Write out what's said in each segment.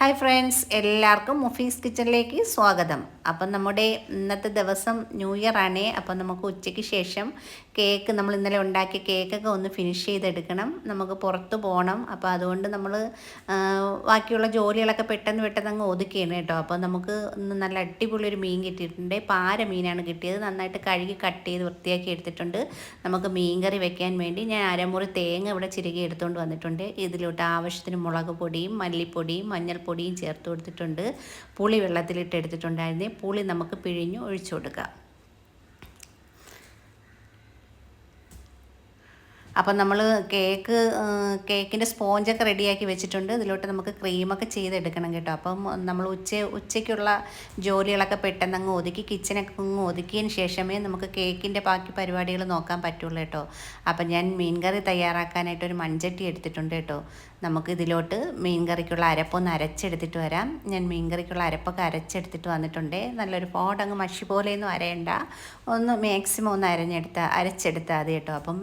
Hi friends എല്ലാവർക്കും മുഫീസ് കിച്ചണിലേക്ക് സ്വാഗതം. അപ്പം നമ്മുടെ ഇന്നത്തെ ദിവസം ന്യൂ ഇയർ ആണ് അപ്പം നമുക്ക് ഉച്ചയ്ക്ക് ശേഷം കേക്ക് നമ്മൾ ഇന്നലെ ഉണ്ടാക്കിയ കേക്കൊക്കെ ഒന്ന് ഫിനിഷ് ചെയ്തെടുക്കണം. നമുക്ക് പുറത്ത് പോകണം. അപ്പോൾ അതുകൊണ്ട് നമ്മൾ ബാക്കിയുള്ള ജോലികളൊക്കെ പെട്ടെന്ന് പെട്ടെന്ന് അങ്ങ് ഒതുക്കിയാണ് കേട്ടോ. അപ്പോൾ നമുക്ക് ഇന്ന് നല്ല അടിപൊളി ഒരു മീൻ കിട്ടിയിട്ടുണ്ട്. പാര മീനാണ് കിട്ടിയത്. നന്നായിട്ട് കഴുകി കട്ട് ചെയ്ത് വൃത്തിയാക്കി എടുത്തിട്ടുണ്ട്. നമുക്ക് മീൻ കറി വെക്കാൻ വേണ്ടി ഞാൻ അരമുറി തേങ്ങ ഇവിടെ ചിരുകി എടുത്തുകൊണ്ട് വന്നിട്ടുണ്ട്. ഇതിലോട്ട് ആവശ്യത്തിന് മുളക് പൊടിയും മല്ലിപ്പൊടിയും മഞ്ഞൾപ്പൊടിയും ചേർത്ത് കൊടുത്തിട്ടുണ്ട്. പുളി വെള്ളത്തിലിട്ട് എടുത്തിട്ടുണ്ടായിരുന്നേ. പുളി നമുക്ക് പിഴിഞ്ഞ് ഒഴിച്ചു കൊടുക്കാം. അപ്പം നമ്മൾ കേക്ക് കേക്കിന്റെ സ്പോഞ്ചൊക്കെ റെഡിയാക്കി വെച്ചിട്ടുണ്ട്. ഇതിലോട്ട് നമുക്ക് ക്രീമൊക്കെ ചെയ്തെടുക്കണം കേട്ടോ. അപ്പം നമ്മൾ ഉച്ച ഉച്ചയ്ക്കുള്ള ജോലികളൊക്കെ പെട്ടെന്ന് അങ്ങ് ഒതുക്കി കിച്ചനൊക്കെ അങ്ങ് ഒതുക്കിയതിന് ശേഷമേ നമുക്ക് കേക്കിന്റെ ബാക്കി പരിപാടികൾ നോക്കാൻ പറ്റുള്ളൂ കേട്ടോ. അപ്പം ഞാൻ മീൻകറി തയ്യാറാക്കാനായിട്ട് ഒരു മൺചട്ടി എടുത്തിട്ടുണ്ട് കേട്ടോ. നമുക്ക് ഇതിലോട്ട് മീൻ കറിക്കുള്ള അരപ്പൊന്ന് അരച്ചെടുത്തിട്ട് വരാം. ഞാൻ മീൻ കറിക്കുള്ള അരപ്പൊക്കെ അരച്ചെടുത്തിട്ട് വന്നിട്ടുണ്ട്. നല്ലൊരു പോടങ്ങ് മഷി പോലെയൊന്നും അരയണ്ട. ഒന്ന് മാക്സിമം ഒന്ന് അരഞ്ഞെടുത്ത അരച്ചെടുത്താൽ മതി കേട്ടോ. അപ്പം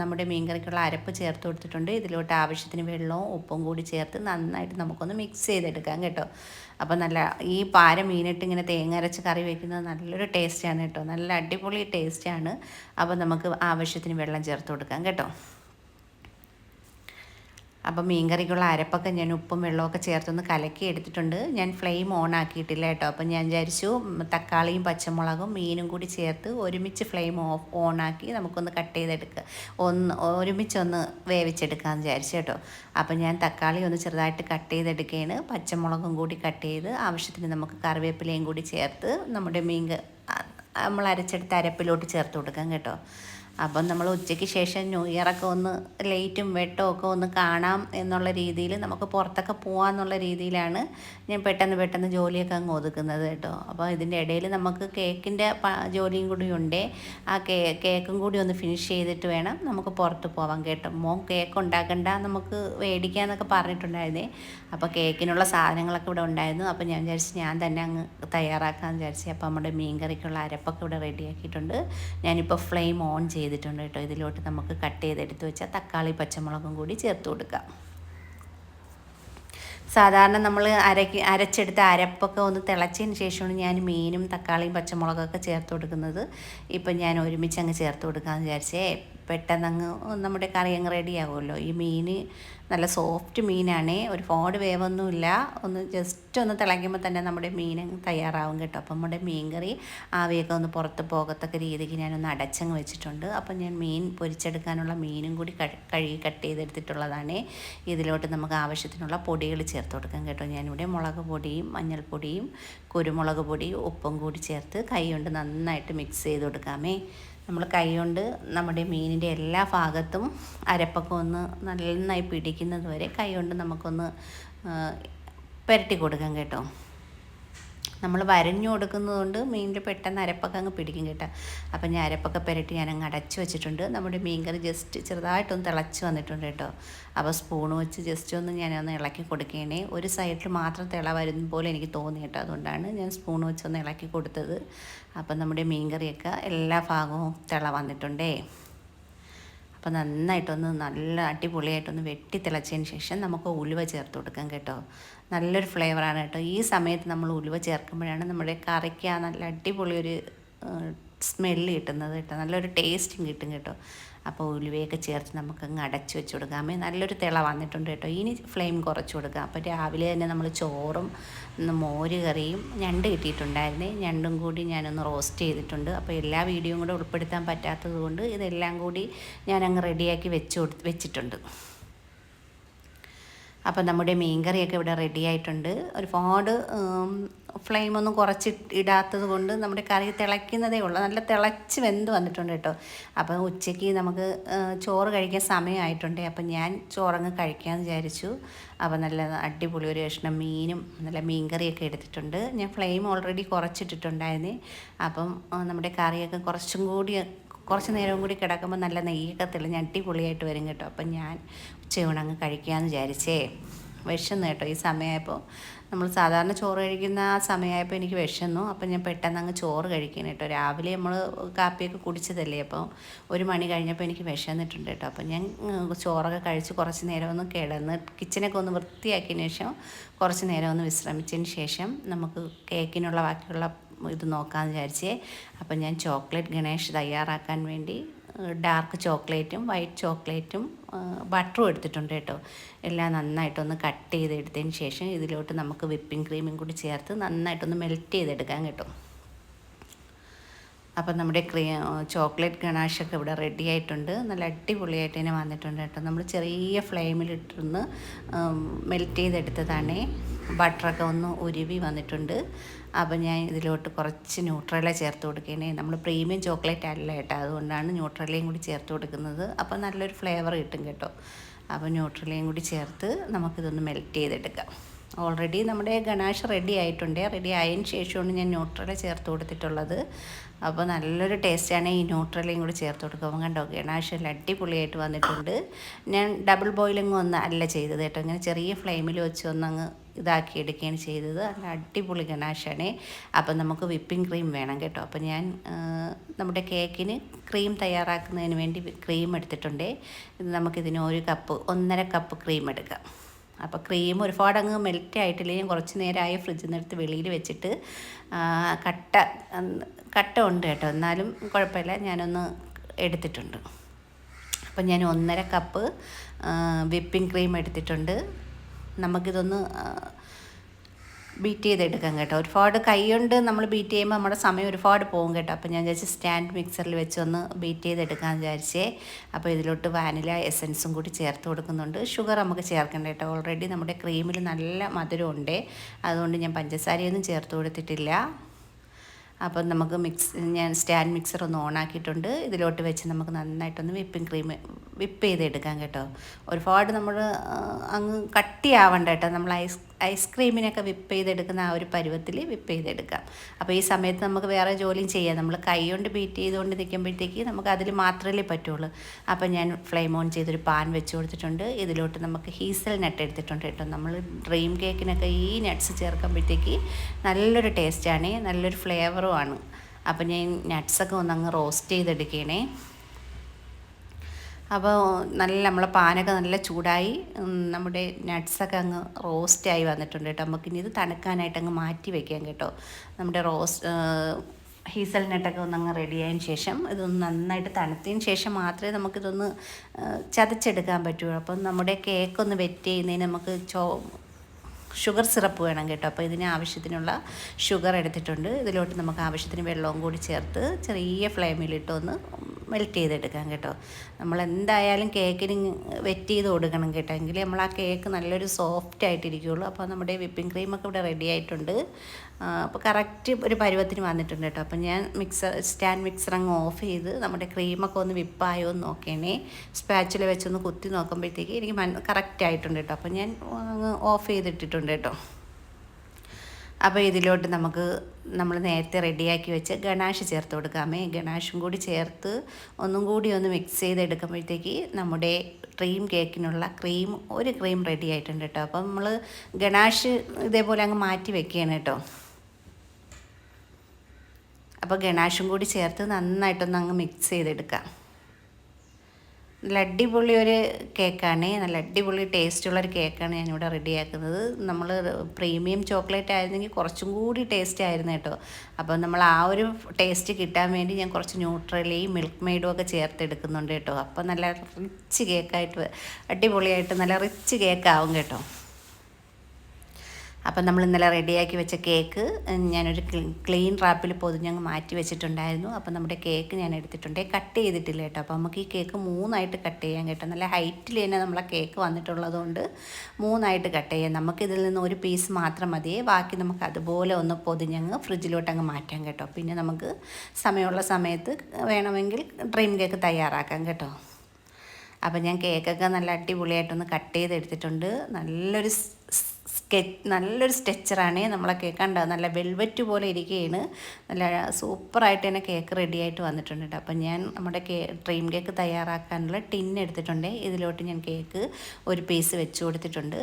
നമ്മുടെ മീൻ കറിക്കുള്ള അരപ്പ് ചേർത്ത് കൊടുത്തിട്ടുണ്ട്. ഇതിലോട്ട് ആവശ്യത്തിന് വെള്ളവും ഉപ്പും കൂടി ചേർത്ത് നന്നായിട്ട് നമുക്കൊന്ന് മിക്സ് ചെയ്തെടുക്കാം കേട്ടോ. അപ്പം നല്ല ഈ പാര മീനിട്ട് ഇങ്ങനെ തേങ്ങ അരച്ച് കറി വയ്ക്കുന്നത് നല്ലൊരു ടേസ്റ്റാണ് കേട്ടോ. നല്ല അടിപൊളി ടേസ്റ്റാണ്. അപ്പം നമുക്ക് ആവശ്യത്തിന് വെള്ളം ചേർത്ത് കൊടുക്കാം കേട്ടോ. അപ്പം മീൻകറിക്കുള്ള അരപ്പൊക്കെ ഞാൻ ഉപ്പും വെള്ളമൊക്കെ ചേർത്തൊന്ന് കലക്കി എടുത്തിട്ടുണ്ട് ഞാൻ ഫ്ലെയിം ഓൺ ആക്കിയിട്ടില്ല കേട്ടോ. അപ്പം ഞാൻ വിചാരിച്ചു തക്കാളിയും പച്ചമുളകും മീനും കൂടി ചേർത്ത് ഒരുമിച്ച് ഫ്ലെയിം ഓഫ് ഓൺ ആക്കി നമുക്കൊന്ന് കട്ട് ചെയ്തെടുക്കുക ഒന്ന് ഒരുമിച്ചൊന്ന് വേവിച്ചെടുക്കാമെന്ന് വിചാരിച്ചു കേട്ടോ. അപ്പം ഞാൻ തക്കാളി ഒന്ന് ചെറുതായിട്ട് കട്ട് ചെയ്തെടുക്കുകയാണ്. പച്ചമുളകും കൂടി കട്ട് ചെയ്ത് ആവശ്യത്തിന് നമുക്ക് കറിവേപ്പിലയും കൂടി ചേർത്ത് നമ്മുടെ മീൻ നമ്മൾ അരച്ചെടുത്ത് അരപ്പിലോട്ട് ചേർത്ത് കൊടുക്കാം കേട്ടോ. അപ്പം നമ്മൾ ഉച്ചയ്ക്ക് ശേഷം ന്യൂ ഇയറൊക്കെ ഒന്ന് ലൈറ്റും വെട്ടവും ഒക്കെ ഒന്ന് കാണാം എന്നുള്ള രീതിയിൽ നമുക്ക് പുറത്തൊക്കെ പോകാമെന്നുള്ള രീതിയിലാണ് ഞാൻ പെട്ടെന്ന് പെട്ടെന്ന് ജോലിയൊക്കെ അങ്ങ് ഒതുക്കുന്നത് കേട്ടോ. അപ്പോൾ ഇതിന്റെ ഇടയിൽ നമുക്ക് കേക്കിന്റെ ജോലിയും കൂടി ഉണ്ട്. ആ കേ കേക്കും കൂടി ഒന്ന് ഫിനിഷ് ചെയ്തിട്ട് വേണം നമുക്ക് പുറത്ത് പോവാൻ കേട്ടോ. മോൻ കേക്ക് ഉണ്ടാക്കണ്ട നമുക്ക് മേടിക്കാമെന്നൊക്കെ പറഞ്ഞിട്ടുണ്ടായിരുന്നേ. അപ്പോൾ കേക്കിനുള്ള സാധനങ്ങളൊക്കെ ഇവിടെ ഉണ്ടായിരുന്നു. അപ്പോൾ ഞാൻ വിചാരിച്ച് ഞാൻ തന്നെ അങ്ങ് തയ്യാറാക്കാമെന്ന് വിചാരിച്ചു അപ്പോൾ നമ്മുടെ മീൻ കറിക്കുള്ള അരപ്പൊക്കെ ഇവിടെ റെഡിയാക്കിയിട്ടുണ്ട്. ഞാനിപ്പോൾ ഫ്ലെയിം ഓൺ ചെയ്ത് ചെയ്തിട്ടുണ്ട് കേട്ടോ. ഇതിലോട്ട് നമുക്ക് കട്ട് ചെയ്തെടുത്ത് വെച്ചാൽ തക്കാളി പച്ചമുളകും കൂടി ചേർത്ത് കൊടുക്കാം. സാധാരണ നമ്മൾ അരക്ക് അരച്ചെടുത്ത അരപ്പൊക്കെ ഒന്ന് തിളച്ചതിന് ശേഷമാണ് ഞാൻ മീനും തക്കാളിയും പച്ചമുളകൊക്കെ ചേർത്ത് കൊടുക്കുന്നത്. ഇപ്പം ഞാൻ ഒരുമിച്ച് അങ്ങ് ചേർത്ത് കൊടുക്കാമെന്ന് വിചാരിച്ചേ. പെട്ടെന്ന് അങ്ങ് നമ്മുടെ കറി അങ്ങ് റെഡി ആവുമല്ലോ. ഈ മീൻ നല്ല സോഫ്റ്റ് മീനാണ്. ഒരു ഫോഡ് വേവൊന്നുമില്ല ഒന്ന് ജസ്റ്റ് ഒന്ന് തിളയ്ക്കുമ്പോൾ തന്നെ നമ്മുടെ മീൻ തയ്യാറാവും കേട്ടോ. അപ്പം നമ്മുടെ മീൻ കറി ആവിയൊക്കെ ഒന്ന് പുറത്ത് പോകത്തക്ക രീതിക്ക് ഞാനൊന്ന് അടച്ചങ്ങ് വെച്ചിട്ടുണ്ട്. അപ്പം ഞാൻ മീൻ പൊരിച്ചെടുക്കാനുള്ള മീനും കൂടി കഴുകി കട്ട് ചെയ്തെടുത്തിട്ടുള്ളതാണ്. ഇതിലോട്ട് നമുക്ക് ആവശ്യത്തിനുള്ള പൊടികൾ ചേർത്ത് കൊടുക്കാം കേട്ടോ. ഞാനിവിടെ മുളക് പൊടിയും മഞ്ഞൾപ്പൊടിയും കുരുമുളക് പൊടിയും ഉപ്പും കൂടി ചേർത്ത് കൈ കൊണ്ട് നന്നായിട്ട് മിക്സ് ചെയ്ത് കൊടുക്കാമേ. നമ്മൾ കൈകൊണ്ട് നമ്മുടെ മീനിന്റെ എല്ലാ ഭാഗത്തും അരപ്പൊക്കെ ഒന്ന് നന്നായി പിടിക്കുന്നത് വരെ കൈ കൊണ്ട് നമുക്കൊന്ന് പുരട്ടി കൊടുക്കാം കേട്ടോ. നമ്മൾ വരഞ്ഞു കൊടുക്കുന്നതുകൊണ്ട് മീനിൽ പെട്ടെന്ന് അരപ്പൊക്കെ അങ്ങ് പിടിക്കും കേട്ടോ. അപ്പം ഞാൻ അരപ്പൊക്കെ പുരട്ടി ഞാൻ അങ്ങ് അടച്ചു വെച്ചിട്ടുണ്ട്. നമ്മുടെ മീൻകറി ജസ്റ്റ് ചെറുതായിട്ടൊന്ന് തിളച്ച് വന്നിട്ടുണ്ട് കേട്ടോ. അപ്പോൾ സ്പൂൺ വെച്ച് ജസ്റ്റ് ഒന്ന് ഞാൻ ഒന്ന് ഇളക്കി കൊടുക്കണേ. ഒരു സൈഡിൽ മാത്രം തിള വരുന്ന പോലെ എനിക്ക് തോന്നി കേട്ടോ. അതുകൊണ്ടാണ് ഞാൻ സ്പൂൺ വെച്ചൊന്ന് ഇളക്കി കൊടുത്തത്. അപ്പം നമ്മുടെ മീൻകറിയൊക്കെ എല്ലാ ഭാഗവും തിള വന്നിട്ടുണ്ടേ. അപ്പോൾ നന്നായിട്ടൊന്ന് നല്ല അടിപൊളിയായിട്ടൊന്ന് വെട്ടി തിളച്ചതിന് ശേഷം നമുക്ക് ഉലുവ ചേർത്ത് കൊടുക്കാം കേട്ടോ. നല്ലൊരു ഫ്ലേവറാണ് കേട്ടോ. ഈ സമയത്ത് നമ്മൾ ഉലുവ ചേർക്കുമ്പോഴാണ് നമ്മുടെ കറിക്ക് ആ നല്ല അടിപൊളി ഒരു സ്മെല്ല് കിട്ടുന്നത് കേട്ടോ. നല്ലൊരു ടേസ്റ്റും കിട്ടും കേട്ടോ. അപ്പോൾ ഉലുവയൊക്കെ ചേർത്ത് നമുക്ക് അങ്ങ് അടച്ചു വെച്ച് കൊടുക്കാമേ നല്ലൊരു തിള വന്നിട്ടുണ്ട് കേട്ടോ. ഇനി ഫ്ലെയിം കുറച്ച് കൊടുക്കാം. അപ്പോൾ രാവിലെ തന്നെ നമ്മൾ ചോറും മോര് കറിയും ഞണ്ട് കിട്ടിയിട്ടുണ്ടായിരുന്നേ. ഞണ്ടും കൂടി ഞാനൊന്ന് റോസ്റ്റ് ചെയ്തിട്ടുണ്ട്. അപ്പോൾ എല്ലാ വീഡിയോയും കൂടെ ഉൾപ്പെടുത്താൻ പറ്റാത്തത് കൊണ്ട് ഇതെല്ലാം കൂടി ഞാനങ്ങ് റെഡിയാക്കി വെച്ച് കൊടുത്ത് വെച്ചിട്ടുണ്ട്. അപ്പോൾ നമ്മുടെ മീൻ കറിയൊക്കെ ഇവിടെ റെഡി ആയിട്ടുണ്ട്. ഒരുപാട് ഫ്ലെയിം ഒന്നും കുറച്ച് ഇടാത്തത് കൊണ്ട് നമ്മുടെ കറി തിളയ്ക്കുന്നതേ ഉള്ളൂ. നല്ല തിളച്ച് വെന്ത് വന്നിട്ടുണ്ട് കേട്ടോ. അപ്പോൾ ഉച്ചയ്ക്ക് നമുക്ക് ചോറ് കഴിക്കാൻ സമയമായിട്ടുണ്ട്. അപ്പം ഞാൻ ചോറങ്ങ് കഴിക്കാമെന്ന് വിചാരിച്ചു. അപ്പോൾ നല്ല അടിപൊളി ഒരു കഷ്ണം മീനും നല്ല മീൻ കറിയൊക്കെ എടുത്തിട്ടുണ്ട്. ഞാൻ ഫ്ലെയിം ഓൾറെഡി കുറച്ചിട്ടിട്ടുണ്ടായിരുന്നേ. അപ്പം നമ്മുടെ കറിയൊക്കെ കുറച്ചും കൂടി കുറച്ച് നേരവും കൂടി കിടക്കുമ്പോൾ നല്ല നെയ്യൊക്കെ തെളിഞ്ഞ് അടിപൊളിയായിട്ട് വരും കേട്ടോ. അപ്പം ഞാൻ ഉച്ചയൂണങ്ങ് കഴിക്കാമെന്ന് വിചാരിച്ചേ. വിശന്നു കേട്ടോ. ഈ സമയമായപ്പോൾ നമ്മൾ സാധാരണ ചോറ് കഴിക്കുന്ന ആ സമയമായപ്പോൾ എനിക്ക് വിശന്നു. അപ്പം ഞാൻ പെട്ടെന്ന് അങ്ങ് ചോറ് കഴിക്കണം കേട്ടോ. രാവിലെ നമ്മൾ കാപ്പിയൊക്കെ കുടിച്ചതല്ലേ. അപ്പോൾ ഒരു മണി കഴിഞ്ഞപ്പോൾ എനിക്ക് വിശന്നിട്ടുണ്ട് കേട്ടോ. അപ്പം ഞാൻ ചോറൊക്കെ കഴിച്ച് കുറച്ച് നേരം ഒന്ന് കിടന്ന് കിച്ചനൊക്കെ ഒന്ന് വൃത്തിയാക്കിയതിന് ശേഷം കുറച്ച് നേരം ഒന്ന് വിശ്രമിച്ചതിന് ശേഷം നമുക്ക് കേക്കിനുള്ള ബാക്കിയുള്ള ഇത് നോക്കാമെന്ന് വിചാരിച്ചേ. അപ്പം ഞാൻ ചോക്ലേറ്റ് ഗണേഷ് തയ്യാറാക്കാൻ വേണ്ടി ഡാർക്ക് ചോക്ലേറ്റും വൈറ്റ് ചോക്ലേറ്റും ബട്ടറും എടുത്തിട്ടുണ്ട് കേട്ടോ. എല്ലാം നന്നായിട്ടൊന്ന് കട്ട് ചെയ്തെടുത്തതിന് ശേഷം ഇതിലോട്ട് നമുക്ക് വിപ്പിംഗ് ക്രീമും കൂടി ചേർത്ത് നന്നായിട്ടൊന്ന് മെൽറ്റ് ചെയ്തെടുക്കാൻ കേട്ടോ. അപ്പം നമ്മുടെ ക്രീ ചോക്ലേറ്റ് ഗണാഷൊക്കെ ഇവിടെ റെഡി ആയിട്ടുണ്ട്. നല്ല അടിപൊളിയായിട്ട് തന്നെ വന്നിട്ടുണ്ട് കേട്ടോ. നമ്മൾ ചെറിയ ഫ്ലെയിമിലിട്ടിരുന്ന് മെൽറ്റ് ചെയ്തെടുത്തതാണേ. ബട്ടറൊക്കെ ഒന്ന് ഉരുവി വന്നിട്ടുണ്ട്. അപ്പം ഞാൻ ഇതിലോട്ട് കുറച്ച് ന്യൂട്രല ചേർത്ത് കൊടുക്കണേ നമ്മൾ പ്രീമിയം ചോക്ലേറ്റ് അല്ല കേട്ടോ. അതുകൊണ്ടാണ് ന്യൂട്രലയും കൂടി ചേർത്ത് കൊടുക്കുന്നത്. അപ്പോൾ നല്ലൊരു ഫ്ലേവർ കിട്ടും കേട്ടോ. അപ്പോൾ ന്യൂട്രലയും കൂടി ചേർത്ത് നമുക്കിതൊന്ന് മെൽറ്റ് ചെയ്തെടുക്കാം. ഓൾറെഡി നമ്മുടെ ഗണാഷ് റെഡി ആയിട്ടുണ്ട്. റെഡി ആയതിന് ശേഷമാണ് ഞാൻ ന്യൂട്രല ചേർത്ത് കൊടുത്തിട്ടുള്ളത്. അപ്പോൾ നല്ലൊരു ടേസ്റ്റാണ് ഈ ന്യൂട്രലയും കൂടി ചേർത്ത് കൊടുക്കുമ്പോൾ കണ്ടോ ഗണാഷ് എല്ലാം അടിപൊളിയായിട്ട് വന്നിട്ടുണ്ട്. ഞാൻ ഡബിൾ ബോയിലിംഗ് ഒന്നും അല്ല ചെയ്തത് കേട്ടോ. ഇങ്ങനെ ചെറിയ ഫ്ലെയിമിൽ വെച്ച് ഒന്നങ്ങ് ഇതാക്കി എടുക്കുകയാണ് ചെയ്തത്. നല്ല അടിപൊളി ഗണാഷാണ് അപ്പം നമുക്ക് വിപ്പിംഗ് ക്രീം വേണം കേട്ടോ. അപ്പം ഞാൻ നമ്മുടെ കേക്കിന് ക്രീം തയ്യാറാക്കുന്നതിന് വേണ്ടി ക്രീം എടുത്തിട്ടുണ്ട്. നമുക്കിതിന് ഒരു കപ്പ് ഒന്നര കപ്പ് ക്രീം എടുക്കാം. അപ്പോൾ ക്രീം ഒരുപാട് അങ്ങ് മെൽറ്റ് ആയിട്ടില്ലെങ്കിൽ കുറച്ച് നേരമായി ഫ്രിഡ്ജിൽ നിന്ന് എടുത്ത് വെളിയിൽ വെച്ചിട്ട് കട്ട കട്ട ഉണ്ട് കേട്ടോ. എന്നാലും കുഴപ്പമില്ല. ഞാനൊന്ന് എടുത്തിട്ടുണ്ട്. അപ്പം ഞാൻ ഒന്നര കപ്പ് വിപ്പിംഗ് ക്രീം എടുത്തിട്ടുണ്ട്. നമുക്കിതൊന്ന് ബീറ്റ് ചെയ്തെടുക്കാം കേട്ടോ. ഒരുപാട് കൈ കൊണ്ട് നമ്മൾ ബീറ്റ് ചെയ്യുമ്പോൾ നമ്മുടെ സമയം ഒരുപാട് പോകും കേട്ടോ. അപ്പോൾ ഞാൻ വിചാരിച്ച് സ്റ്റാൻഡ് മിക്സറിൽ വെച്ചൊന്ന് ബീറ്റ് ചെയ്തെടുക്കാമെന്ന് വിചാരിച്ചേ. അപ്പോൾ ഇതിലോട്ട് വാനില എസൻസും കൂടി ചേർത്ത് കൊടുക്കുന്നുണ്ട്. ഷുഗർ നമുക്ക് ചേർക്കണ്ട കേട്ടോ. ഓൾറെഡി നമ്മുടെ ക്രീമിൽ നല്ല മധുരമുണ്ട്. അതുകൊണ്ട് ഞാൻ പഞ്ചസാരയൊന്നും ചേർത്ത് കൊടുത്തിട്ടില്ല. അപ്പം നമുക്ക് മിക്സ് ഞാൻ സ്റ്റാൻഡ് മിക്സർ ഒന്ന് ഓണാക്കിയിട്ടുണ്ട് ഇതിലോട്ട് വെച്ച് നമുക്ക് നന്നായിട്ടൊന്ന് വിപ്പിംഗ് ക്രീം വിപ്പ് ചെയ്തെടുക്കാം കേട്ടോ. ഒരുപാട് നമ്മൾ അങ്ങ് കട്ടിയാവണ്ട കേട്ടോ. നമ്മൾ ഐസ് ഐസ്ക്രീമിനൊക്കെ വിപ്പ് ചെയ്തെടുക്കുന്ന ആ ഒരു പരുവത്തിൽ വിപ്പ് ചെയ്തെടുക്കാം അപ്പോൾ ഈ സമയത്ത് നമുക്ക് വേറെ ജോലിയും ചെയ്യാം. നമ്മൾ കൈ കൊണ്ട് ബീറ്റ് ചെയ്തുകൊണ്ട് നിൽക്കുമ്പോഴത്തേക്ക് നമുക്ക് അതിൽ മാത്രമല്ലേ പറ്റുള്ളൂ. അപ്പോൾ ഞാൻ ഫ്ലെയിം ഓൺ ചെയ്തൊരു പാൻ വെച്ച് കൊടുത്തിട്ടുണ്ട്. ഇതിലോട്ട് നമുക്ക് ഹീസൽ നട്ട് എടുത്തിട്ടുണ്ട് കേട്ടോ. നമ്മൾ ഡ്രീം കേക്കിനൊക്കെ ഈ നട്ട്സ് ചേർക്കുമ്പോഴത്തേക്ക് നല്ലൊരു ടേസ്റ്റാണ്. നല്ലൊരു ഫ്ലേവറും ആണ്. അപ്പോൾ ഞാൻ നട്ട്സൊക്കെ ഒന്നങ്ങ് റോസ്റ്റ് ചെയ്തെടുക്കണേ. അപ്പോൾ നല്ല നമ്മളെ പാനൊക്കെ നല്ല ചൂടായി. നമ്മുടെ നട്ട്സൊക്കെ അങ്ങ് റോസ്റ്റായി വന്നിട്ടുണ്ട് കേട്ടോ. നമുക്കിനി ഇത് തണുക്കാനായിട്ട് അങ്ങ് മാറ്റി വെക്കാൻ കേട്ടോ. നമ്മുടെ റോസ്റ്റ് ഹീസൽ നട്ടൊക്കെ ഒന്ന് അങ്ങ് റെഡി ആയതിന് ശേഷം ഇതൊന്ന് നന്നായിട്ട് തണുത്തതിന് ശേഷം മാത്രമേ നമുക്കിതൊന്ന് ചതച്ചെടുക്കാൻ പറ്റുള്ളൂ അപ്പം നമ്മുടെ കേക്കൊന്ന് വെറ്റ് ചെയ്യുന്നതിന് നമുക്ക് ചോ ഷുഗർ സിറപ്പ് വേണം കേട്ടോ. അപ്പോൾ ഇതിന് ആവശ്യത്തിനുള്ള ഷുഗർ എടുത്തിട്ടുണ്ട്. ഇതിലോട്ട് നമുക്ക് ആവശ്യത്തിന് വെള്ളവും കൂടി ചേർത്ത് ചെറിയ ഫ്ലെയിമിലിട്ട് ഒന്ന് മെൽറ്റ് ചെയ്തെടുക്കാം കേട്ടോ. നമ്മൾ എന്തായാലും കേക്കിന് വെറ്റ് ചെയ്ത് കൊടുക്കണം കേട്ടോ. എങ്കിൽ നമ്മൾ ആ കേക്ക് നല്ലൊരു സോഫ്റ്റ് ആയിട്ടിരിക്കുകയുള്ളൂ അപ്പോൾ നമ്മുടെ വിപ്പിംഗ് ക്രീമൊക്കെ ഇവിടെ റെഡി ആയിട്ടുണ്ട്. അപ്പോൾ കറക്റ്റ് ഒരു പരുവത്തിന് വന്നിട്ടുണ്ട് കേട്ടോ. അപ്പോൾ ഞാൻ മിക്സർ സ്റ്റാൻഡ് മിക്സർ അങ്ങ് ഓഫ് ചെയ്ത് നമ്മുടെ ക്രീമൊക്കെ ഒന്ന് വിപ്പായോ എന്ന് നോക്കണേ. സ്പാച്ചിൽ വെച്ചൊന്ന് കുത്തി നോക്കുമ്പോഴത്തേക്ക് എനിക്ക് കറക്റ്റ് ആയിട്ടുണ്ട് കേട്ടോ. അപ്പോൾ ഞാൻ അങ്ങ് ഓഫ് ചെയ്തിട്ടിട്ടുണ്ട് കേട്ടോ. അപ്പോൾ ഇതിലോട്ട് നമുക്ക് നമ്മൾ നേരത്തെ റെഡിയാക്കി വെച്ച് ഗണാഷ് ചേർത്ത് കൊടുക്കാമേ. ഗണാഷും കൂടി ചേർത്ത് ഒന്നും കൂടി ഒന്ന് മിക്സ് ചെയ്തെടുക്കുമ്പോഴത്തേക്ക് നമ്മുടെ ക്രീം കേക്കിനുള്ള ക്രീം ഒരു ക്രീം റെഡി ആയിട്ടുണ്ട് കേട്ടോ. അപ്പം നമ്മൾ ഗണാഷ് ഇതേപോലെ അങ്ങ് മാറ്റി വെക്കുകയാണ് കേട്ടോ. അപ്പോൾ ഗണാഷും കൂടി ചേർത്ത് നന്നായിട്ടൊന്ന് അങ്ങ് മിക്സ് ചെയ്തെടുക്കാം. നല്ല അടിപൊളി ഒരു കേക്കാണ് നല്ല അടിപൊളി ടേസ്റ്റുള്ളൊരു കേക്കാണ് ഞാനിവിടെ റെഡിയാക്കുന്നത് നമ്മൾ പ്രീമിയം ചോക്ലേറ്റ് ആയിരുന്നെങ്കിൽ കുറച്ചും കൂടി ടേസ്റ്റ് ആയിരുന്നു കേട്ടോ. അപ്പോൾ നമ്മൾ ആ ഒരു ടേസ്റ്റ് കിട്ടാൻ വേണ്ടി ഞാൻ കുറച്ച് ന്യൂട്രലയും മിൽക്ക് മെയ്ഡും ഒക്കെ ചേർത്തെടുക്കുന്നുണ്ട് കേട്ടോ. അപ്പോൾ നല്ല റിച്ച് കേക്കായിട്ട് അടിപൊളിയായിട്ട് നല്ല റിച്ച് കേക്കാവും കേട്ടോ. അപ്പം നമ്മൾ ഇന്നലെ റെഡിയാക്കി വെച്ച കേക്ക് ഞാനൊരു ക്ലീൻ റാപ്പിൽ പൊതിഞ്ഞങ്ങ് മാറ്റി വെച്ചിട്ടുണ്ടായിരുന്നു. അപ്പം നമ്മുടെ കേക്ക് ഞാൻ എടുത്തിട്ടുണ്ട്. കട്ട് ചെയ്തിട്ടില്ല കേട്ടോ. അപ്പോൾ നമുക്ക് ഈ കേക്ക് മൂന്നായിട്ട് കട്ട് ചെയ്യാൻ കേട്ടോ. നല്ല ഹൈറ്റിൽ തന്നെ നമ്മളെ കേക്ക് വന്നിട്ടുള്ളതുകൊണ്ട് മൂന്നായിട്ട് കട്ട് ചെയ്യാം. നമുക്കിതിൽ നിന്ന് ഒരു പീസ് മാത്രം മതിയേ. ബാക്കി നമുക്ക് അതുപോലെ ഒന്ന് പൊതിഞ്ഞങ്ങ് ഫ്രിഡ്ജിലോട്ട് അങ്ങ് മാറ്റാം കേട്ടോ. പിന്നെ നമുക്ക് സമയമുള്ള സമയത്ത് വേണമെങ്കിൽ ഡ്രീം കേക്ക് തയ്യാറാക്കാം കേട്ടോ. അപ്പം ഞാൻ കേക്കൊക്കെ നല്ല അടിപൊളിയായിട്ടൊന്ന് കട്ട് ചെയ്തെടുത്തിട്ടുണ്ട്. നല്ലൊരു നല്ലൊരു സ്ട്രെച്ചറാണ് നമ്മളെ കേക്ക് കണ്ടോ നല്ല വെൽവെറ്റ് പോലെ ഇരിക്കുകയാണ് നല്ല സൂപ്പറായിട്ട് തന്നെ കേക്ക് റെഡി ആയിട്ട് വന്നിട്ടുണ്ട് കേട്ടോ അപ്പം ഞാൻ നമ്മുടെ കേ ഡ്രീം കേക്ക് തയ്യാറാക്കാനുള്ള ടിൻ എടുത്തിട്ടുണ്ട്. ഇതിലോട്ട് ഞാൻ കേക്ക് ഒരു പീസ് വെച്ച് കൊടുത്തിട്ടുണ്ട്.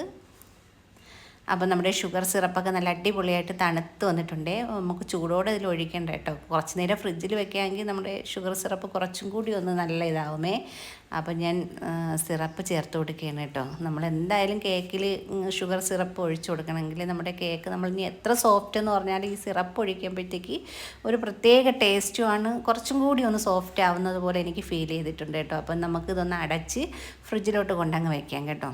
അപ്പോൾ നമ്മുടെ ഷുഗർ സിറപ്പൊക്കെ നല്ല അടിപൊളിയായിട്ട് തണുത്ത് വന്നിട്ടുണ്ട്. നമുക്ക് ചൂടോടെ ഇതിൽ ഒഴിക്കേണ്ട കേട്ടോ. കുറച്ച് നേരം ഫ്രിഡ്ജിൽ വെക്കുകയാണെങ്കിൽ നമ്മുടെ ഷുഗർ സിറപ്പ് കുറച്ചും കൂടി ഒന്ന് നല്ല ഇതാവുമേ. അപ്പോൾ ഞാൻ സിറപ്പ് ചേർത്ത് കൊടുക്കുകയാണ് കേട്ടോ. നമ്മൾ എന്തായാലും കേക്കിൽ ഷുഗർ സിറപ്പ് ഒഴിച്ചു കൊടുക്കണമെങ്കിൽ നമ്മുടെ കേക്ക് നമ്മൾ ഇനി എത്ര സോഫ്റ്റ് എന്ന് പറഞ്ഞാൽ ഈ സിറപ്പ് ഒഴിക്കുമ്പോഴത്തേക്ക് ഒരു പ്രത്യേക ടേസ്റ്റുമാണ് കുറച്ചും കൂടി ഒന്ന് സോഫ്റ്റ് ആവുന്നത് പോലെ എനിക്ക് ഫീൽ ചെയ്തിട്ടുണ്ട് കേട്ടോ. അപ്പം നമുക്കിതൊന്ന് അടച്ച് ഫ്രിഡ്ജിലോട്ട് കൊണ്ടങ്ങ് വയ്ക്കാം കേട്ടോ.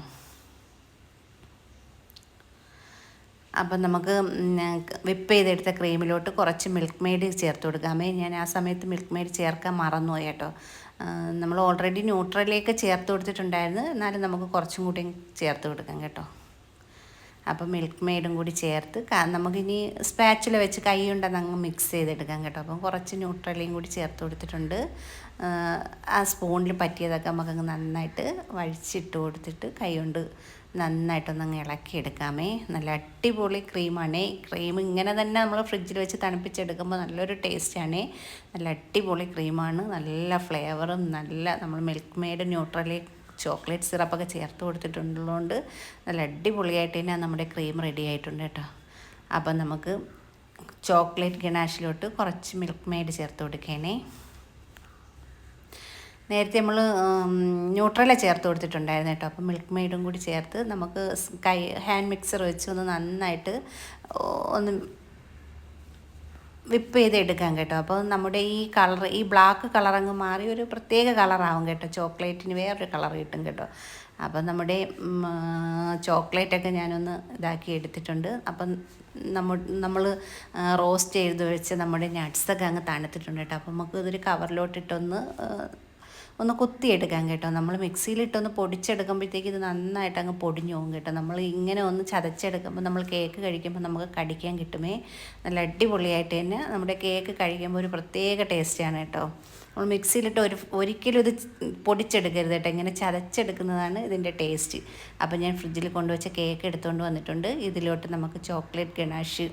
അപ്പം നമുക്ക് വിപ്പ് ചെയ്തെടുത്ത ക്രീമിലോട്ട് കുറച്ച് മിൽക്ക് മെയ്ഡ് ചേർത്ത് കൊടുക്കാമേ ഞാൻ ആ സമയത്ത് മിൽക്ക് മെയ്ഡ് ചേർക്കാൻ മറന്നുപോയി കേട്ടോ. നമ്മൾ ഓൾറെഡി ന്യൂട്രലിലേക്ക് ചേർത്ത് കൊടുത്തിട്ടുണ്ടായിരുന്നു. എന്നാലും നമുക്ക് കുറച്ചും കൂടി ചേർത്ത് കൊടുക്കാം കേട്ടോ. അപ്പോൾ മിൽക്ക് മെയ്ഡും കൂടി ചേർത്ത് നമുക്കിനി സ്പാച്ചിൽ വെച്ച് കൈ ഉണ്ടെന്ന് അങ്ങ് മിക്സ് ചെയ്തെടുക്കാം കേട്ടോ. അപ്പം കുറച്ച് ന്യൂട്രലിയും കൂടി ചേർത്ത് കൊടുത്തിട്ടുണ്ട്. ആ സ്പൂണിൽ പറ്റിയതൊക്കെ നമുക്കങ്ങ് നന്നായിട്ട് വഴിച്ചിട്ട് കൊടുത്തിട്ട് കൈ കൊണ്ട് നന്നായിട്ടൊന്ന് ഇളക്കിയെടുക്കാമേ. നല്ല അടിപൊളി ക്രീമാണ്. ക്രീം ഇങ്ങനെ തന്നെ നമ്മൾ ഫ്രിഡ്ജിൽ വെച്ച് തണുപ്പിച്ചെടുക്കുമ്പോൾ നല്ലൊരു ടേസ്റ്റാണ്. നല്ല അടിപൊളി ക്രീമാണ്. നല്ല ഫ്ലേവറും നല്ല നമ്മൾ മിൽക്ക് മെയ്ഡ് ന്യൂട്രലി ചോക്ലേറ്റ് സിറപ്പൊക്കെ ചേർത്ത് കൊടുത്തിട്ടുള്ളതുകൊണ്ട് നല്ല അടിപൊളിയായിട്ട് തന്നെ നമ്മുടെ ക്രീം റെഡി ആയിട്ടുണ്ട് കേട്ടോ. അപ്പം നമുക്ക് ചോക്ലേറ്റ് ഗണാഷിലോട്ട് കുറച്ച് മിൽക്ക് മെയ്ഡ് ചേർത്ത് കൊടുക്കണേ. നേരത്തെ നമ്മൾ ന്യൂട്രല ചേർത്ത് കൊടുത്തിട്ടുണ്ടായിരുന്നു കേട്ടോ. അപ്പോൾ മിൽക്ക് മെയ്ഡും കൂടി ചേർത്ത് നമുക്ക് കൈ ഹാൻഡ് മിക്സർ വെച്ച് ഒന്ന് നന്നായിട്ട് ഒന്ന് വിപ്പ് ചെയ്ത് കേട്ടോ. അപ്പോൾ നമ്മുടെ ഈ കളർ ഈ ബ്ലാക്ക് കളർ അങ്ങ് മാറി ഒരു പ്രത്യേക കളറാവും കേട്ടോ. ചോക്ലേറ്റിന് വേറൊരു കളർ കിട്ടും കേട്ടോ. അപ്പം നമ്മുടെ ചോക്ലേറ്റൊക്കെ ഞാനൊന്ന് ഇതാക്കി എടുത്തിട്ടുണ്ട്. അപ്പം നമ്മൾ നമ്മൾ റോസ്റ്റ് ചെയ്ത് വെച്ച് നമ്മുടെ നട്ട്സൊക്കെ അങ്ങ് തണുത്തിട്ടുണ്ട് കേട്ടോ. അപ്പം നമുക്ക് ഇതൊരു കവറിലോട്ടിട്ടൊന്ന് ഒന്ന് കുത്തിയെടുക്കാം കേട്ടോ. നമ്മൾ മിക്സിയിലിട്ടൊന്ന് പൊടിച്ചെടുക്കുമ്പോഴത്തേക്ക് ഇത് നന്നായിട്ട് അങ്ങ് പൊടിഞ്ഞു പോകും കേട്ടോ. നമ്മൾ ഇങ്ങനെ ഒന്ന് ചതച്ചെടുക്കുമ്പോൾ നമ്മൾ കേക്ക് കഴിക്കുമ്പോൾ നമുക്ക് കടിക്കാൻ കിട്ടുമേ. നല്ല അടിപൊളിയായിട്ട് തന്നെ നമ്മുടെ കേക്ക് കഴിക്കുമ്പോൾ ഒരു പ്രത്യേക ടേസ്റ്റാണ് കേട്ടോ. നമ്മൾ മിക്സിയിലിട്ട് ഒരു ഒരിക്കലും ഇത് പൊടിച്ചെടുക്കരുത് കേട്ടോ. ഇങ്ങനെ ചതച്ചെടുക്കുന്നതാണ് ഇതിന്റെ ടേസ്റ്റ് അപ്പോൾ ഞാൻ ഫ്രിഡ്ജിൽ കൊണ്ടുവച്ച കേക്ക് എടുത്തുകൊണ്ട് വന്നിട്ടുണ്ട്. ഇതിലോട്ട് നമുക്ക് ചോക്ലേറ്റ് ഗണാഷ്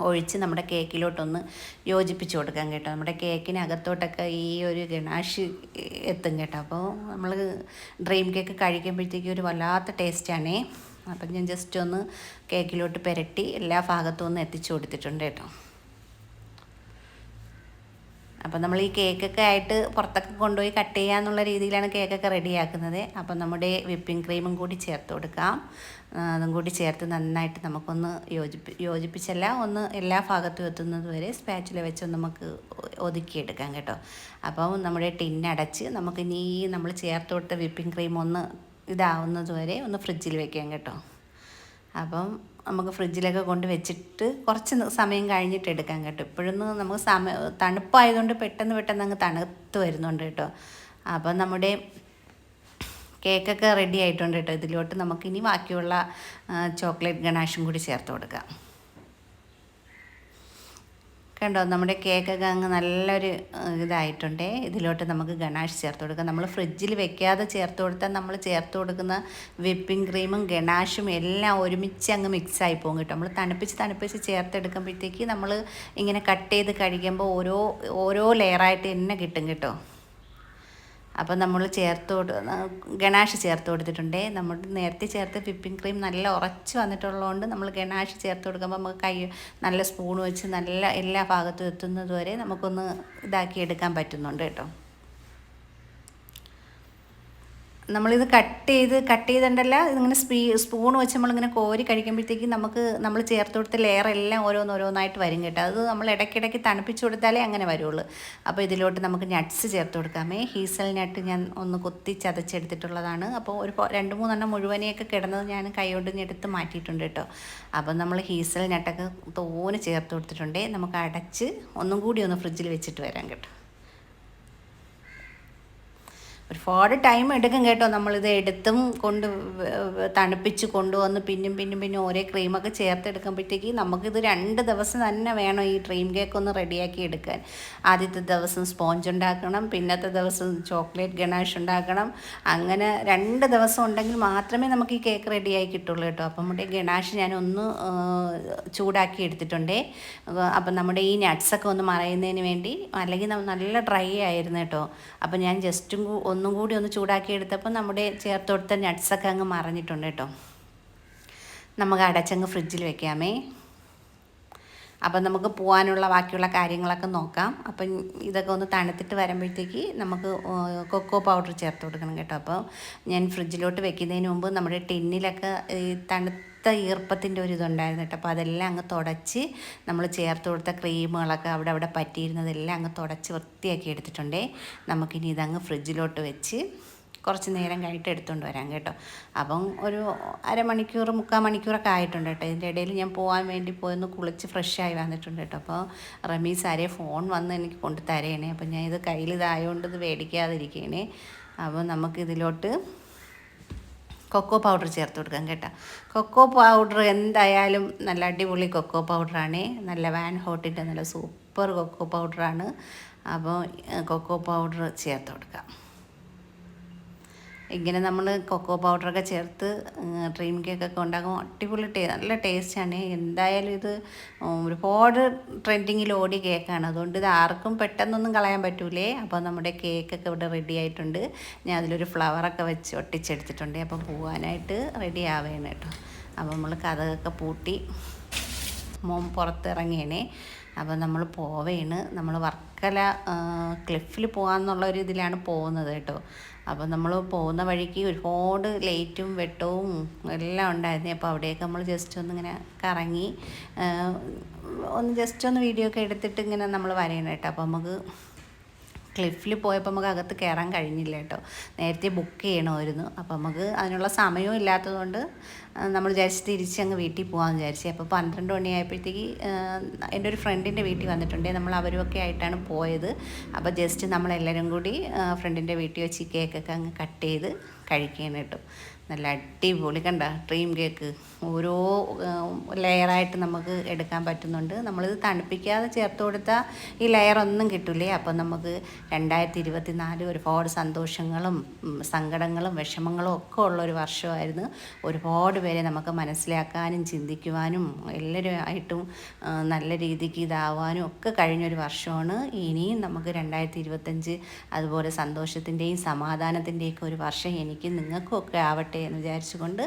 ഒഴിച്ച് നമ്മുടെ കേക്കിലോട്ടൊന്ന് യോജിപ്പിച്ച് കൊടുക്കാം കേട്ടോ. നമ്മുടെ കേക്കിനകത്തോട്ടൊക്കെ ഈ ഒരു ഗണാഷ് എത്തും കേട്ടോ. അപ്പോൾ നമ്മൾ ഡ്രീം കേക്ക് കഴിക്കുമ്പോഴത്തേക്കും ഒരു വല്ലാത്ത ടേസ്റ്റാണേ. അപ്പം ഞാൻ ജസ്റ്റ് ഒന്ന് കേക്കിലോട്ട് പുരട്ടി എല്ലാ ഭാഗത്തും ഒന്ന് എത്തിച്ചു കൊടുത്തിട്ടുണ്ട് കേട്ടോ. അപ്പം നമ്മൾ ഈ കേക്കൊക്കെ ആയിട്ട് പുറത്തൊക്കെ കൊണ്ടുപോയി കട്ട് ചെയ്യുക എന്നുള്ള രീതിയിലാണ് കേക്കൊക്കെ റെഡിയാക്കുന്നത്. അപ്പം നമ്മുടെ വിപ്പിംഗ് ക്രീമും കൂടി ചേർത്ത് കൊടുക്കാം. അതും കൂടി ചേർത്ത് നന്നായിട്ട് നമുക്കൊന്ന് യോജിപ്പി യോജിപ്പിച്ചല്ല ഒന്ന് എല്ലാ ഭാഗത്തും എത്തുന്നത് വരെ സ്പാച്ചിൽ വെച്ച് നമുക്ക് ഒതുക്കിയെടുക്കാം കേട്ടോ. അപ്പം നമ്മുടെ ടിന്നടച്ച് നമുക്ക് ഇനി നമ്മൾ ചേർത്ത് കൊടുത്ത വിപ്പിംഗ് ക്രീം ഒന്ന് ഇതാവുന്നത് വരെ ഒന്ന് ഫ്രിഡ്ജിൽ വെക്കാം കേട്ടോ. അപ്പം നമുക്ക് ഫ്രിഡ്ജിലൊക്കെ കൊണ്ട് വെച്ചിട്ട് കുറച്ച് സമയം കഴിഞ്ഞിട്ട് എടുക്കാൻ കേട്ടോ. ഇപ്പോഴൊന്നും നമുക്ക് സമയം തണുപ്പായതുകൊണ്ട് പെട്ടെന്ന് പെട്ടെന്ന് അങ്ങ് തണുത്ത് വരുന്നുണ്ട് കേട്ടോ. അപ്പം നമ്മുടെ കേക്കൊക്കെ റെഡി ആയിട്ടുണ്ട് കേട്ടോ. ഇതിലോട്ട് നമുക്കിനി ബാക്കിയുള്ള ചോക്ലേറ്റ് ഗണാഷും കൂടി ചേർത്ത് കൊടുക്കാം. കണ്ടോ നമ്മുടെ കേക്കൊക്കെ അങ്ങ് നല്ലൊരു ഇതായിട്ടുണ്ട്. ഇതിലോട്ട് നമുക്ക് ഗണാഷ് ചേർത്ത് കൊടുക്കാം. നമ്മൾ ഫ്രിഡ്ജിൽ വെക്കാതെ ചേർത്ത് കൊടുത്താൽ നമ്മൾ ചേർത്ത് കൊടുക്കുന്ന വിപ്പിംഗ് ക്രീമും ഗണാഷും എല്ലാം ഒരുമിച്ച് അങ്ങ് മിക്സായി പോകും കേട്ടോ. നമ്മൾ തണുപ്പിച്ച് തണുപ്പിച്ച് ചേർത്തെടുക്കുമ്പോഴത്തേക്ക് നമ്മൾ ഇങ്ങനെ കട്ട് ചെയ്ത് കഴിക്കുമ്പോൾ ഓരോ ഓരോ ലെയറായിട്ട് തന്നെ കിട്ടും കേട്ടോ. അപ്പോൾ നമ്മൾ ചേർത്ത് ഗണാഷ് ചേർത്ത് കൊടുത്തിട്ടുണ്ട്. നമ്മൾ നേരത്തെ ചേർത്ത് വിപ്പിംഗ് ക്രീം നല്ല ഉറച്ച് വന്നിട്ടുള്ളതുകൊണ്ട് നമ്മൾ ഗണാഷ് ചേർത്ത് കൊടുക്കുമ്പോൾ നമുക്ക് കൈ നല്ല സ്പൂൺ വെച്ച് നല്ല എല്ലാ ഭാഗത്തും എത്തുന്നത് വരെ നമുക്കൊന്ന് ഇതാക്കി എടുക്കാൻ പറ്റുന്നുണ്ട് കേട്ടോ. നമ്മളിത് കട്ട് ചെയ്ത് കട്ട് ചെയ്തിട്ടല്ല ഇതിങ്ങനെ സ്പീ സ്പൂൺ വെച്ച് നമ്മളിങ്ങനെ കോരി കഴിക്കുമ്പോഴത്തേക്കും നമുക്ക് നമ്മൾ ചേർത്ത് കൊടുത്ത ലെയർ എല്ലാം ഓരോന്നോരോന്നായിട്ട് വരും കേട്ടോ. അത് നമ്മൾ ഇടയ്ക്കിടയ്ക്ക് തണുപ്പിച്ച് കൊടുത്താലേ അങ്ങനെ വരുള്ളൂ. അപ്പോൾ ഇതിലോട്ട് നമുക്ക് നട്ട്സ് ചേർത്ത് കൊടുക്കാമേ. ഹീസൽ നട്ട് ഞാൻ ഒന്ന് കൊത്തി ചതച്ചെടുത്തിട്ടുള്ളതാണ്. അപ്പോൾ ഒരു രണ്ട് മൂന്നെണ്ണം മുഴുവനെയൊക്കെ കിടന്നത് ഞാൻ കൈകൊണ്ട് എടുത്ത് മാറ്റിയിട്ടുണ്ട് കേട്ടോ. അപ്പോൾ നമ്മൾ ഹീസൽ നട്ടൊക്കെ തോനെ ചേർത്ത് കൊടുത്തിട്ടുണ്ടേ. നമുക്ക് അടച്ച് ഒന്നും കൂടി ഒന്ന് ഫ്രിഡ്ജിൽ വെച്ചിട്ട് വരാം കേട്ടോ. ഒരുപാട് ടൈം എടുക്കും കേട്ടോ. നമ്മളിത് എടുത്തും കൊണ്ട് തണുപ്പിച്ച് കൊണ്ടുവന്ന് പിന്നും പിന്നും പിന്നും ഓരോ ക്രീമൊക്കെ ചേർത്തെടുക്കുമ്പോഴത്തേക്ക് നമുക്കിത് രണ്ട് ദിവസം തന്നെ വേണം ഈ ഡ്രീം കേക്ക് ഒന്ന് റെഡിയാക്കി എടുക്കാൻ. ആദ്യത്തെ ദിവസം സ്പോഞ്ച് ഉണ്ടാക്കണം പിന്നത്തെ ദിവസം ചോക്ലേറ്റ് ഗണാഷ് ഉണ്ടാക്കണം. അങ്ങനെ രണ്ട് ദിവസം ഉണ്ടെങ്കിൽ മാത്രമേ നമുക്ക് ഈ കേക്ക് റെഡിയായി കിട്ടുള്ളൂ കേട്ടോ. അപ്പം നമ്മുടെ ഗണാഷ് ഞാനൊന്ന് ചൂടാക്കി എടുത്തിട്ടുണ്ടേ. അപ്പം നമ്മുടെ ഈ നട്ട്സൊക്കെ ഒന്ന് മറയുന്നതിന് വേണ്ടി അല്ലെങ്കിൽ നല്ല ഡ്രൈ ആയിരുന്നു കേട്ടോ. അപ്പം ഞാൻ ജസ്റ്റും ഒന്നും കൂടി ഒന്ന് ചൂടാക്കി എടുത്തപ്പോൾ നമ്മുടെ ചേർത്ത് കൊടുത്ത നട്ട്സൊക്കെ അങ്ങ് മറിഞ്ഞിട്ടുണ്ട് കേട്ടോ. നമുക്ക് അടച്ചങ്ങ് ഫ്രിഡ്ജിൽ വെക്കാമേ. അപ്പം നമുക്ക് പോകാനുള്ള ബാക്കിയുള്ള കാര്യങ്ങളൊക്കെ നോക്കാം. അപ്പം ഇതൊക്കെ ഒന്ന് തണുത്തിട്ട് വരുമ്പോഴത്തേക്ക് നമുക്ക് കൊക്കോ പൗഡർ ചേർത്ത് കൊടുക്കണം കേട്ടോ. അപ്പോൾ ഞാൻ ഫ്രിഡ്ജിലോട്ട് വെക്കുന്നതിന് മുമ്പ് നമ്മുടെ ടിന്നിലൊക്കെ ഈ തണുത്ത ഈർപ്പത്തിന്റെ ഒരു ഇതുണ്ടായിരുന്നു കേട്ടോ. അപ്പോൾ അതെല്ലാം അങ്ങ് തുടച്ച് നമ്മൾ ചേർത്ത് കൊടുത്ത ക്രീമുകളൊക്കെ അവിടെ അവിടെ പറ്റിയിരുന്നതെല്ലാം അങ്ങ് തുടച്ച് വൃത്തിയാക്കി എടുത്തിട്ടുണ്ടേ. നമുക്കിനി ഇതങ്ങ് ഫ്രിഡ്ജിലോട്ട് വെച്ച് കുറച്ച് നേരം കഴിഞ്ഞിട്ട് എടുത്തുകൊണ്ട് വരാം കേട്ടോ. അപ്പം ഒരു അരമണിക്കൂർ മുക്കാൽ മണിക്കൂറൊക്കെ ആയിട്ടുണ്ട് കേട്ടോ. ഇതിന്റെ ഇടയിൽ ഞാൻ പോകാൻ വേണ്ടി പോയൊന്ന് കുളിച്ച് ഫ്രഷ് ആയി വന്നിട്ടുണ്ട് കേട്ടോ. അപ്പോൾ റമീസ് ആരെ ഫോൺ വന്ന് എനിക്ക് കൊണ്ട് തരേണേ. അപ്പം ഞാൻ ഇത് കയ്യിൽ ഇതായതുകൊണ്ട് ഇത് മേടിക്കാതിരിക്കണേ. അപ്പോൾ നമുക്കിതിലോട്ട് കൊക്കോ പൗഡർ ചേർത്ത് കൊടുക്കാം കേട്ടോ. കൊക്കോ പൗഡർ എന്തായാലും നല്ല അടിപൊളി കൊക്കോ പൗഡറാണ് നല്ല വാൻ ഹോട്ടിന്റെ നല്ല സൂപ്പർ കൊക്കോ പൗഡറാണ് അപ്പോൾ കൊക്കോ പൗഡർ ചേർത്ത് കൊടുക്കാം. ഇങ്ങനെ നമ്മൾ കൊക്കോ പൗഡറൊക്കെ ചേർത്ത് ഡ്രീം കേക്കൊക്കെ ഉണ്ടാക്കും അടിപൊളി ടേ നല്ല ടേസ്റ്റാണ് എന്തായാലും ഇത് ഒരുപാട് ട്രെൻഡിങ്ങിൽ ഓടി കേക്കാണ് അതുകൊണ്ട് ഇത് ആർക്കും പെട്ടെന്നൊന്നും കളയാൻ പറ്റൂലേ. അപ്പോൾ നമ്മുടെ കേക്കൊക്കെ ഇവിടെ റെഡി ആയിട്ടുണ്ട്. ഞാൻ അതിലൊരു ഫ്ലവറൊക്കെ വെച്ച് ഒട്ടിച്ചെടുത്തിട്ടുണ്ട്. അപ്പോൾ പോകാനായിട്ട് റെഡി ആവുകയാണ് കേട്ടോ അപ്പോൾ നമ്മൾ കഥകൊക്കെ പൂട്ടി മോൻ പുറത്തിറങ്ങിയണേ അപ്പോൾ നമ്മൾ പോവേണ്. നമ്മൾ വർക്കല ക്ലിഫിൽ പോകാമെന്നുള്ള ഒരു ഇതിലാണ് പോകുന്നത് കേട്ടോ. അപ്പോൾ നമ്മൾ പോകുന്ന വഴിക്ക് ഒരുപാട് ലൈറ്റും വെട്ടവും എല്ലാം ഉണ്ടായിരുന്നു. അപ്പോൾ അവിടെയൊക്കെ നമ്മൾ ജസ്റ്റ് ഒന്ന് ഇങ്ങനെ കറങ്ങി ഒന്ന് ജസ്റ്റ് ഒന്ന് വീഡിയോ ഒക്കെ എടുത്തിട്ട് ഇങ്ങനെ നമ്മൾ വരയണം കേട്ടോ. അപ്പോൾ നമുക്ക് ക്ലിഫിൽ പോയപ്പോൾ നമുക്ക് അകത്ത് കയറാൻ കഴിഞ്ഞില്ല കേട്ടോ. നേരത്തെ ബുക്ക് ചെയ്യണമായിരുന്നു. അപ്പോൾ നമുക്ക് അതിനുള്ള സമയവും ഇല്ലാത്തതുകൊണ്ട് നമ്മൾ വിചാരിച്ച് തിരിച്ച് അങ്ങ് വീട്ടിൽ പോകാമെന്ന് വിചാരിച്ചു. അപ്പോൾ പന്ത്രണ്ട് മണിയായപ്പോഴത്തേക്ക് എന്റെ ഒരു ഫ്രണ്ടിന്റെ വീട്ടിൽ വന്നിട്ടുണ്ട്. നമ്മൾ അവരുമൊക്കെ ആയിട്ടാണ് പോയത്. അപ്പോൾ ജസ്റ്റ് നമ്മളെല്ലാവരും കൂടി ഫ്രണ്ടിന്റെ വീട്ടിൽ വെച്ച് കേക്കൊക്കെ അങ്ങ് കട്ട് ചെയ്ത് കഴിക്കുകയാണ് കേട്ടോ. നല്ല അടിപൊളി കണ്ട ഡ്രീം കേക്ക് ഓരോ ലെയറായിട്ട് നമുക്ക് എടുക്കാൻ പറ്റുന്നുണ്ട്. നമ്മളിത് തണുപ്പിക്കാതെ ചേർത്ത് കൊടുത്താൽ ഈ ലെയർ ഒന്നും കിട്ടില്ലേ അപ്പം നമുക്ക് രണ്ടായിരത്തി ഇരുപത്തി നാല് ഒരുപാട് സന്തോഷങ്ങളും സങ്കടങ്ങളും വിഷമങ്ങളും ഒക്കെ ഉള്ള ഒരു വർഷമായിരുന്നു. ഒരുപാട് പേരെ നമുക്ക് മനസ്സിലാക്കാനും ചിന്തിക്കുവാനും എല്ലാവരുമായിട്ടും നല്ല രീതിക്ക് ഇതാവാനും ഒക്കെ കഴിഞ്ഞൊരു വർഷമാണ്. ഇനിയും നമുക്ക് രണ്ടായിരത്തി ഇരുപത്തഞ്ച് അതുപോലെ സന്തോഷത്തിന്റെയും സമാധാനത്തിന്റെയൊക്കെ ഒരു വർഷം എനിക്ക് നിങ്ങൾക്കും ഒക്കെ ആവട്ടെ. എന്ന് വിചാരിച്ചുകൊണ്ട്